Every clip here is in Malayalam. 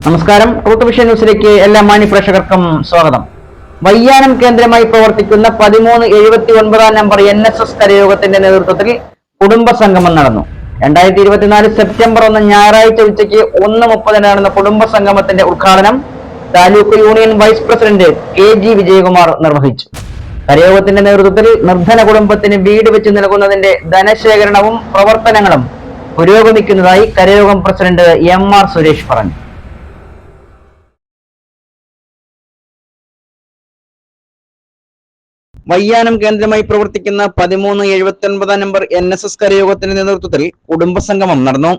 നമസ്കാരം. റൂട്ട് വിഷൻ ന്യൂസിലേക്ക് എല്ലാ മാന്യ പ്രേക്ഷകർക്കും സ്വാഗതം. വയ്യാനം കേന്ദ്രമായി പ്രവർത്തിക്കുന്ന പതിമൂന്ന് എഴുപത്തി ഒൻപതാം നമ്പർ എൻ എസ് എസ് കരയോഗത്തിന്റെ നേതൃത്വത്തിൽ കുടുംബ സംഗമം നടന്നു. രണ്ടായിരത്തി ഇരുപത്തിനാല് സെപ്റ്റംബർ ഒന്ന് ഞായറാഴ്ച ഉച്ചയ്ക്ക് ഒന്ന് മുപ്പതിന് നടന്ന കുടുംബ സംഗമത്തിന്റെ ഉദ്ഘാടനം taluk union vice president K G Vijayakumar നിർവഹിച്ചു. കരയോഗത്തിന്റെ നേതൃത്വത്തിൽ നിർധന കുടുംബത്തിന് വീട് വെച്ച് നൽകുന്നതിന്റെ ധനശേഖരണവും പ്രവർത്തനങ്ങളും പുരോഗമിക്കുന്നതായി കരയോഗം പ്രസിഡന്റ് എം ആർ സുരേഷ് പറഞ്ഞു. വയ്യാനം കേന്ദ്രമായി പ്രവർത്തിക്കുന്ന പതിമൂന്ന് എഴുപത്തി ഒൻപതാം നമ്പർ എൻ എസ് എസ് കരയോഗത്തിന്റെ നേതൃത്വത്തിൽ കുടുംബസംഗമം നടന്നു.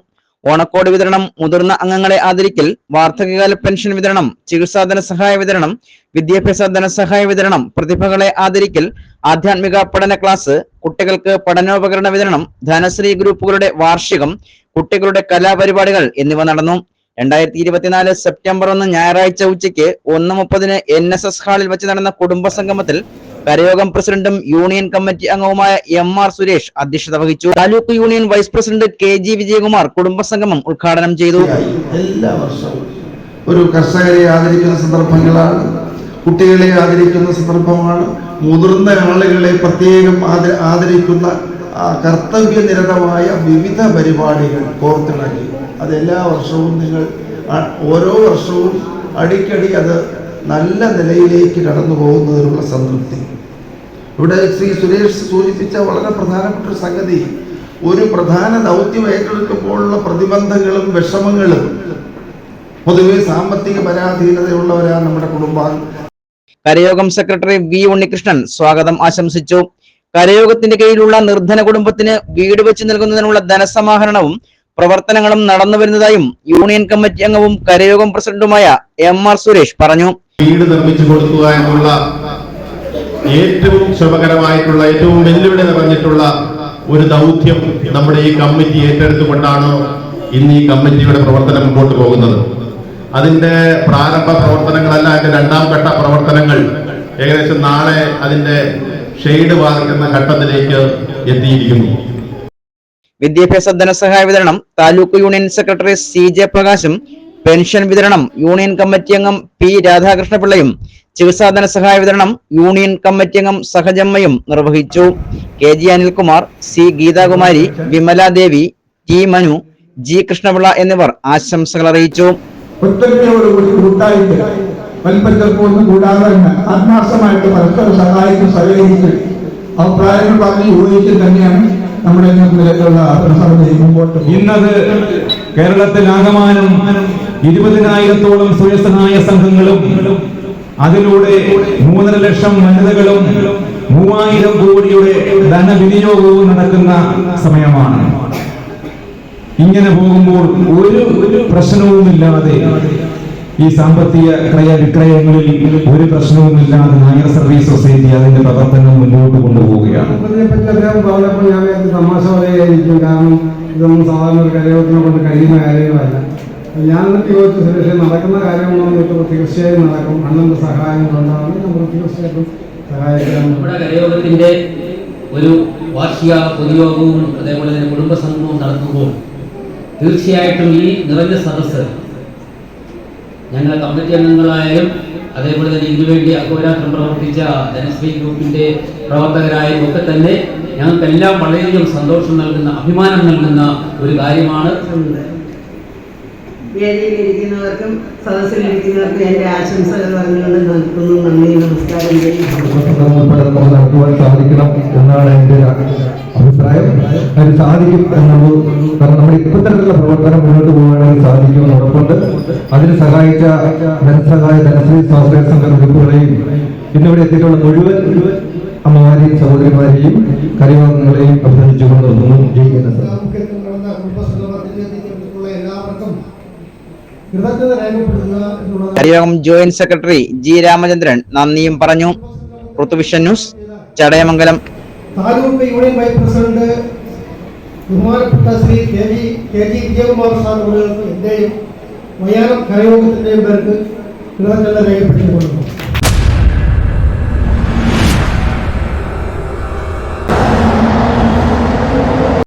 ഓണക്കോട് വിതരണം മുതിർന്ന അംഗങ്ങളെ ആദരിക്കൽ വാർദ്ധക്യകാല പെൻഷൻ വിതരണം ചികിത്സാ ധനസഹായ വിതരണം വിദ്യാഭ്യാസ ധനസഹായ വിതരണം പ്രതിഭകളെ ആദരിക്കൽ ആധ്യാത്മിക പഠന ക്ലാസ് കുട്ടികൾക്ക് പഠനോപകരണ വിതരണം ധനശ്രീ ഗ്രൂപ്പുകളുടെ വാർഷികം കുട്ടികളുടെ കലാപരിപാടികൾ എന്നിവ നടന്നു. രണ്ടായിരത്തി ഇരുപത്തിനാല് സെപ്റ്റംബർ ഒന്ന് ഞായറാഴ്ച ഉച്ചയ്ക്ക് ഒന്ന് മുപ്പതിന് എൻ എസ് എസ് ഹാളിൽ വെച്ച് നടന്ന കുടുംബ സംഗമത്തിൽ കരയോഗം പ്രസിഡന്റും യൂണിയൻ കമ്മിറ്റി അംഗവുമായ എം ആർ സുരേഷ് അധ്യക്ഷത വഹിച്ചു. Taluk union vice president K G Vijayakumar കുടുംബസംഗമം ഉദ്ഘാടനം ചെയ്തു. എല്ലാ വർഷവും ഒരു കർഷകരെ ആദരിക്കുന്ന സന്ദർഭങ്ങളാണ് കുട്ടികളെ ആദരിക്കുന്ന സന്ദർഭമാണ് മുതിർന്ന ആളുകളെ പ്രത്യേകം ആദരിക്കുന്ന കർത്തവ്യ കർത്തവ്യനിരതമായ വിവിധ പരിപാടികൾ കോർത്തിണക്കി. അത് എല്ലാ വർഷവും നിങ്ങൾ ഓരോ വർഷവും അടിക്കടി അത് നല്ല നിലയിലേക്ക് കടന്നു പോകുന്നതിനുള്ള സംതൃപ്തി. ഇവിടെ ശ്രീ സുരേഷ് സൂചിപ്പിച്ച വളരെ പ്രധാനപ്പെട്ട ഒരു സംഗതി. ഒരു പ്രധാന ദൗത്യം ഏറ്റെടുക്കുമ്പോഴുള്ള പ്രതിബന്ധങ്ങളും വിഷമങ്ങളും പൊതുവെ സാമ്പത്തിക പരാധീനതയുള്ളവരാണ് നമ്മുടെ കുടുംബം കരയോഗം സെക്രട്ടറി വി ഉണ്ണികൃഷ്ണൻ സ്വാഗതം ആശംസിച്ചു. കരയോഗത്തിന്റെ കീഴിലുള്ള നിർധന കുടുംബത്തിന് വീട് വെച്ച് നൽകുന്നതിനുള്ള ധനസമാഹരണവും പ്രവർത്തനങ്ങളും നടന്നു വരുന്നതായും യൂണിയൻ കമ്മിറ്റി അംഗവും കരയോഗം പ്രസിഡന്റുമായ എം ആർ സുരേഷ് പറഞ്ഞു. വീട് നിർമ്മിച്ചു കൊടുക്കുക എന്നുള്ള ഏറ്റവും ശുഭകരമായിട്ടുള്ള ഏറ്റവും വെല്ലുവിളി നിറഞ്ഞിട്ടുള്ള ഒരു ദൗത്യം നമ്മുടെ ഈ കമ്മിറ്റി ഏറ്റെടുത്തുകൊണ്ടാണ് ഇന്ന് ഈ കമ്മിറ്റിയുടെ പ്രവർത്തനം മുമ്പോട്ട് പോകുന്നത്. അതിന്റെ പ്രാരംഭ പ്രവർത്തനങ്ങളല്ല അതിന്റെ രണ്ടാം ഘട്ട പ്രവർത്തനങ്ങൾ ഏകദേശം നാളെ അതിന്റെ ഷെയ്ഡ് വാർക്കുന്ന ഘട്ടത്തിലേക്ക് എത്തിയിരിക്കുന്നു. വിദ്യാഭ്യാസ ധനസഹായ വിതരണം taluk union secretary C J പ്രകാശും pension വിതരണം യൂണിയൻ കമ്മിറ്റി അംഗം പി രാധാകൃഷ്ണപിള്ളയും ചികിത്സാ ധനസഹായ വിതരണം യൂണിയൻ കമ്മിറ്റി അംഗം സഹജമ്മയും നിർവഹിച്ചു. K G Anilkumar C Geethakumari Vimaladevi T Manu G Krishnapillai എന്നിവർ ആശംസകൾ അറിയിച്ചു. അഭിപ്രായങ്ങൾ പറഞ്ഞ് തന്നെയാണ് നമ്മുടെ സമിതി മുമ്പോട്ട്. ഇന്നത് കേരളത്തിലാകമാനം ഇരുപതിനായിരത്തോളം സ്വയസഹായ സംഘങ്ങളും അതിലൂടെ മൂന്നര ലക്ഷം വനിതകളും മൂവായിരം കോടിയുടെ ധനവിനിയോഗവും നടക്കുന്ന സമയമാണ് ഇങ്ങനെ പോകുമ്പോൾ ഒരു പ്രശ്നവുമില്ലാതെ ഈ സാമ്പത്തിക ക്രയ വിക്രയങ്ങളിൽ ഒരു പ്രശ്നവുമില്ലാതെ നായർ സർവീസ് സൊസൈറ്റി അതിന്റെ പ്രവർത്തനം മുന്നോട്ട് കൊണ്ടുപോവുകയാണ്. ഇതിനെപ്പറ്റി അദ്ദേഹം പറഞ്ഞപ്പോൾ ഞാൻ വിചാരിച്ചു തമാശ പറയായിരിക്കും കാരണം ഇതൊന്നും സാധാരണ ഒരു കരയോഗത്തിനെ കൊണ്ട് കഴിയുന്ന കാര്യങ്ങളല്ല. ഞാൻ ചോദിച്ചു നടക്കുന്ന കാര്യങ്ങളൊന്നും ഇപ്പോൾ തീർച്ചയായും നടക്കും. അണ്ണന്റെ സഹായങ്ങളുണ്ടാവും നമ്മൾ തീർച്ചയായിട്ടും സഹായിക്കാം നമ്മുടെ കരയോഗത്തിന്റെ ഒരു വാർഷിക പൊതുയോഗവും അതേപോലെ തന്നെ കുടുംബസംഗമവും നടത്തുമ്പോൾ തീർച്ചയായിട്ടും ഈ നിറഞ്ഞ സദസ്സ് ഞങ്ങൾ കമ്മിറ്റി അംഗങ്ങളായാലും അതേപോലെ തന്നെ ഇതിനുവേണ്ടി അഹോരാത്രം പ്രവർത്തിച്ച ധനശ്രീ ഗ്രൂപ്പിന്റെ പ്രവർത്തകരായാലും ഒക്കെ തന്നെ ഞങ്ങൾക്കെല്ലാം വളരെയധികം സന്തോഷം നൽകുന്ന അഭിമാനം നൽകുന്ന ഒരു കാര്യമാണ്. വേദിയിലിരിക്കുന്നവർക്കും സദസ്സിലിരിക്കുന്നവർക്കും എന്റെ ആശംസകൾ പറഞ്ഞുകൊണ്ട് നിർത്തുന്നു. നന്ദി നമസ്കാരം. ചെയ്യുന്നു കുടുംബസംഗമം നടത്തുവാൻ സാധിക്കണം എന്നാണ് എന്റെ ഒരു അഭിപ്രായം. അത് സാധിക്കും എന്നുള്ളത് കാരണം നമ്മുടെ ഇത്തരത്തിലുള്ള പ്രവർത്തനം മുന്നോട്ട് പോകാനായി സാധിക്കുമെന്ന് ഉറപ്പുണ്ട്. അതിന് സഹായിച്ച ധനസഹായ ധനശ്രീ സ്വാശ്രയ സംഘ ഗ്രൂപ്പുകളെയും ഇന്നിവിടെ എത്തിയിട്ടുള്ള മുഴുവൻ അമ്മമാരെയും സഹോദരിമാരെയും കരയോഗങ്ങളെയും അഭിനന്ദിച്ചുകൊണ്ട് ജയിക്കുന്നത് എന്നുള്ളത് ജോയിന്റ് സെക്രട്ടറി ജി രാമചന്ദ്രൻ നന്ദിയും പറഞ്ഞു. Rithuvision news Chadayamangalam. Taluk union vice president ബഹുമാനപ്പെട്ട Shri K G K G Vijayakumar sir അവർക്ക് എന്റെയും വയ്യാനം കരയോഗത്തിന്റെയും പേർക്ക് കൃതജ്ഞത രേഖപ്പെടുത്തിക്കൊള്ളുന്നു